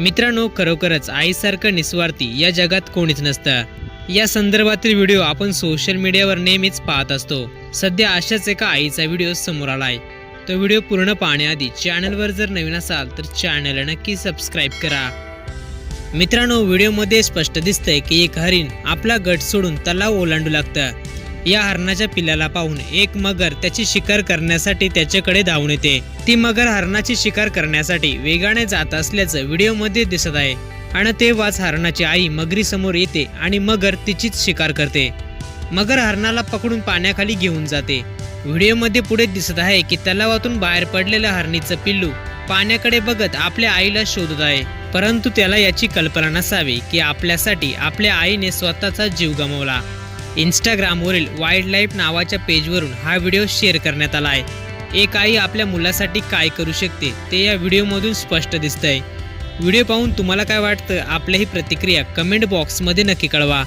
मित्रांनो खरोखरच आईसारखं निस्वार्थी या जगात कोणीच नसतं. या संदर्भातील व्हिडिओ आपण सोशल मीडियावर नेहमीच पाहत असतो. सध्या अशाच एका आईचा व्हिडिओ समोर आलाय. तो व्हिडिओ पूर्ण पाहण्याआधी चॅनलवर जर नवीन असाल तर चॅनलला नक्की सबस्क्राईब करा. मित्रांनो व्हिडिओमध्ये स्पष्ट दिसतंय की एक हरिण आपला गट सोडून तलाव ओलांडू लागतं. या हरणाच्या पिल्लाला पाहून एक मगर त्याची शिकार करण्यासाठी त्याच्याकडे धावून येते. ती मगर हरणाची शिकार करण्यासाठी वेगाने जात असल्याचं व्हिडिओमध्ये दिसत आहे. आणि तेव्हाच हरणाची आई मगरी समोर येते आणि मगर तिचीच शिकार करते. मगर हरणाला पकडून पाण्याखाली घेऊन जाते. व्हिडिओमध्ये पुढे दिसत आहे की तलावातून बाहेर पडलेलं हरणीचं पिल्लू पाण्याकडे बघत आपल्या आईला शोधत आहे. परंतु त्याला याची कल्पना नसावी की आपल्यासाठी आपल्या आईने स्वतःचा जीव गमावला. इंस्टाग्रामवरील वाईल्ड लाईफ नावाच्या पेजवरून हा व्हिडिओ शेअर करण्यात आला आहे. एक आई आपल्या मुलासाठी काय करू शकते ते या व्हिडिओमधून स्पष्ट दिसतंय. व्हिडिओ पाहून तुम्हाला काय वाटतं आपल्याही प्रतिक्रिया कमेंट बॉक्समध्ये नक्की कळवा.